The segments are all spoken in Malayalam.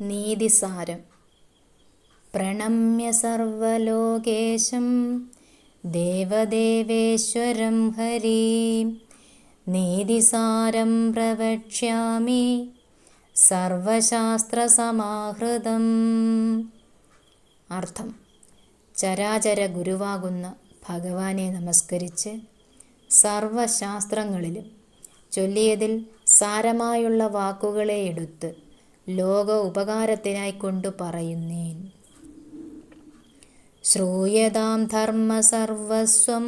നീതിസാരം. പ്രണമ്യ സർവലോകേശം ദേവദേവേശ്വരം ഹരീം. നീതിസാരം പ്രവക്ഷ്യാമി സർവശാസ്ത്രസമാഹൃതം. അർത്ഥം ചരാചര ഗുരുവാകുന്ന ഭഗവാനെ നമസ്കരിച്ച് സർവശാസ്ത്രങ്ങളിലും ചൊല്ലിയതിൽ സാരമായുള്ള വാക്കുകളെ എടുത്ത് ലോക ഉപകാരത്തിനായി കൊണ്ടു പറയുന്നേൻ. ശ്രൂയതാം ധർമ്മ സർവസ്വം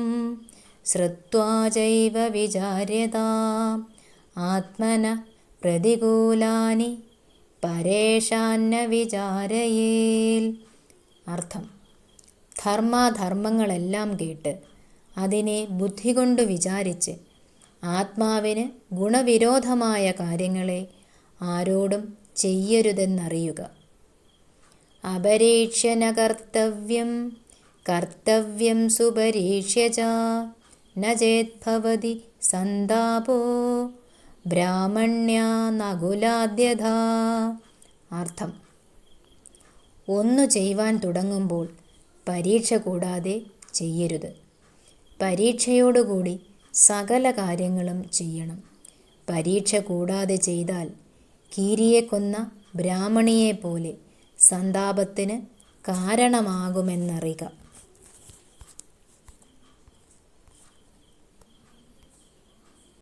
ശ്രുത്വാ ചൈവ വിചാര്യതാം. ആത്മന പ്രതികൂലാനി പരേഷാന്ന വിചാരയേൽ. അർത്ഥം. ധർമാധർമ്മങ്ങളെല്ലാം കേട്ട് അതിനെ ബുദ്ധി കൊണ്ട് വിചാരിച്ച് ആത്മാവിന് ഗുണവിരോധമായ കാര്യങ്ങളെ ആരോടും ചെയ്യരുതെന്നറിയുക. അപരീക്ഷ്യന കർത്തവ്യം കർത്തവ്യം സുപരീക്ഷ്യ നേത്ഭവതി സന്താപോ ബ്രാഹ്മണ്യ നകുലാദ്യഥ. അർത്ഥം. ഒന്നു ചെയ്യുവാൻ തുടങ്ങുമ്പോൾ പരീക്ഷ കൂടാതെ ചെയ്യരുത്. പരീക്ഷയോടുകൂടി സകല കാര്യങ്ങളും ചെയ്യണം. പരീക്ഷ കൂടാതെ ചെയ്താൽ കീരിയെ കൊന്ന ബ്രാഹ്മണിയെപ്പോലെ സന്താപത്തിന് കാരണമാകുമെന്നറിയുക.